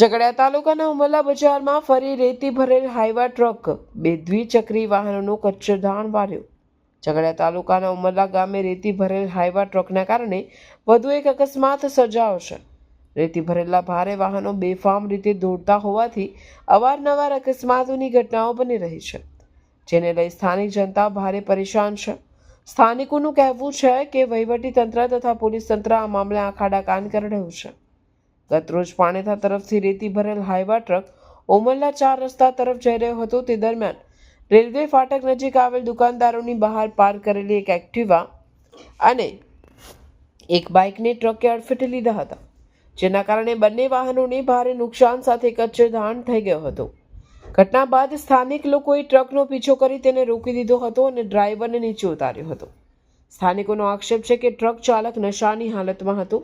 ઝઘડિયા તાલુકાના ઉમરલા બજારમાં ફરી રેતી ભરેલ હાઈવા ટ્રક બે દ્વિચક્રી વાહનોનું કચ્છરધાણ વાર્યું. ઝઘડા તાલુકાના ઉમરલા ગામે રેતી ભરેલ હાઈવા ટ્રકના કારણે વધુ એક અકસ્માત સર્જાયો છે. રેતી ભરેલા ભારે વાહનો બેફામ રીતે દોડતા હોવાથી અવારનવાર અકસ્માતોની ઘટનાઓ બની રહી છે, જેને લઈ સ્થાનિક જનતા ભારે પરેશાન છે. સ્થાનિકોનું કહેવું છે કે વહીવટી તંત્ર તથા પોલીસ તંત્ર આ મામલે આખાડા કાન કરી રહ્યું છે. ગતરોજ પાણેથા તરફથી રેતી ભરેલ હાઈવા ટ્રક ઓમરલા ચાર રસ્તા તરફ જઈ રહ્યો હતો. તે દરમિયાન રેલવે ફાટક નજીક આવેલ દુકાનદારોની બહાર પાર્ક કરેલી એક એક્ટિવા અને એક બાઇકને ટ્રકે અડફેટે લીધા હતા, જેના કારણે બંને વાહનોને ભારે નુકસાન સાથે કચ્છેધાણ થઈ ગયો હતો. ઘટના બાદ સ્થાનિક લોકોએ ટ્રકનો પીછો કરી તેને રોકી દીધો હતો અને ડ્રાઈવરને નીચે ઉતાર્યો હતો. સ્થાનિકોનો આક્ષેપ છે કે ટ્રક ચાલક નશાની હાલતમાં હતો.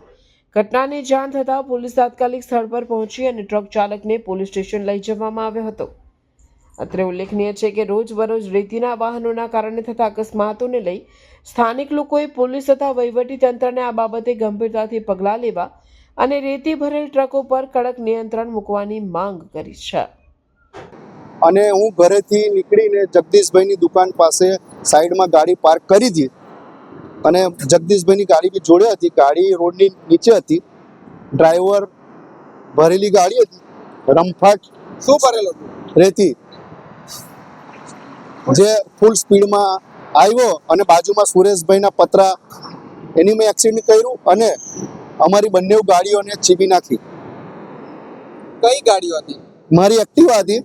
ઘટનાની જાણ થતાં પોલીસ તાત્કાલિક સ્થળ પર પહોંચી અને ટ્રક ચાલકને પોલીસ સ્ટેશન લઈ જવામાં આવ્યો હતો. અત્રે ઉલ્લેખનીય છે કે રોજબરોજ રેતીના વાહનોના કારણે થતા અકસ્માતોને લઈ સ્થાનિક લોકોએ પોલીસ તથા વહીવટી તંત્રને આ બાબતે ગંભીરતાથી પગલાં લેવા અને રેતી ભરેલ ટ્રકો પર કડક નિયંત્રણ મૂકવાની માંગ કરી છે. અને હું ઘરેથી નીકળીને જગદીશભાઈની દુકાન પાસે સાઈડમાં ગાડી પાર્ક કરી હતી અને જગદીશભાઈની ગાડી બી જોડે હતી. ગાડી રોડની નીચે હતી. ડ્રાઈવર ભરેલી ગાડી હતી. રમફાટ શું ભરેલો રેતી. જે ફૂલ સ્પીડમાં આવ્યો અને બાજુમાં સુરેશભાઈના પતરા એની મેં એક્સિડન્ટ કર્યું અને અમારી બંને ગાડીઓને ચીબી નાખી. કઈ ગાડીઓ હતી? મારી એક્ટિવા હતી.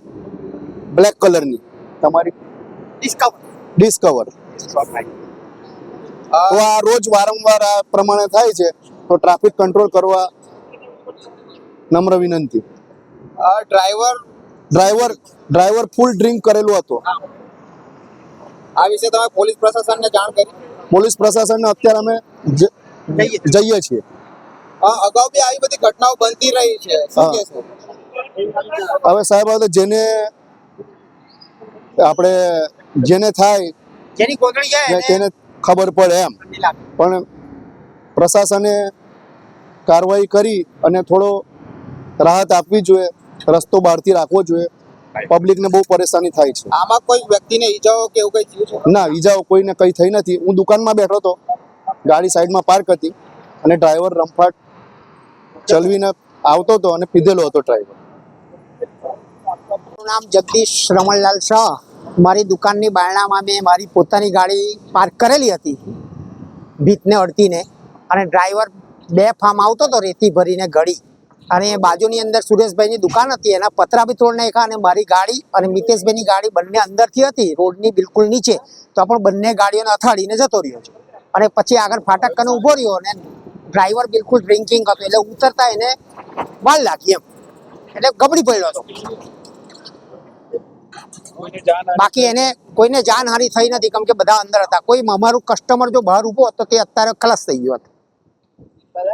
બ્લેક કલરની તમારી ડિસ્કવર ડિસ્કવર તો આ રોજ વારંવાર આ પ્રમાણે થાય છે તો ટ્રાફિક કંટ્રોલ કરવા નમ્ર વિનંતી. Driver driver driver full drink કરેલો હતો. આ વિશે તમે પોલીસ પ્રશાસનને જાણ કરી? પોલીસ પ્રશાસનને અત્યારે અમે જઈએ છીએ. હા, અગાઉ બી આવી બધી ઘટનાઓ બનતી રહી છે. હવે સાહેબ હવે જેને આપણે જેને થાય જેની કોતળી જાય તેને ખબર પડે એમ. પણ પ્રશાસને કાર્યવાહી કરી અને થોડો રાહત આપવી જોઈએ રસ્તો બહારથી રાખવો જોઈએ. પબ્લિકને બહુ પરેશાની થાય છે. આમાં કોઈ વ્યક્તિને ઈજાઓ કે એવું કઈ થયું ના ઈજાઓ કોઈને કંઈ થઈ નથી. હું દુકાનમાં બેઠો હતો. ગાડી સાઈડમાં પાર્ક હતી અને ડ્રાઈવર રમફાટ ચલવીને આવતો હતો અને પીધેલો હતો ડ્રાઈવર. નામ જગદીશ રમણલાલ શાહ. મારી દુકાનની બારણામાં મેં મારી પોતાની ગાડી પાર્ક કરેલી હતી. ભીતને અડતીને અને ડ્રાઈવર બે ફાર્મ આવતો હતો રેતી ભરીને ગળી. અને બાજુની અંદર સુરેશભાઈની દુકાન હતી, એના પતરા બી તોડ નાખ્યા અને મારી ગાડી અને મિતેશભાઈની ગાડી બંને અંદરથી હતી, રોડની બિલકુલ નીચે. તો પણ બંને ગાડીઓને અથાડીને જતો રહ્યો છે. અને પછી આગળ ફાટક કને ઊભો રહ્યો અને ડ્રાઈવર બિલકુલ ડ્રિંકિંગ હતો. એટલે ઉતરતા એને વાલ લાગી એમ. એટલે ગબડી પડ્યો હતો. બાકી એને કોઈને જાનહાનિ થઈ નથી. કેમ કે બધા અંદર હતા. કોઈ અમારું કસ્ટમર જો બહાર ઊભો હતો તે અત્યારે ખલાસ થઈ ગયો હતો.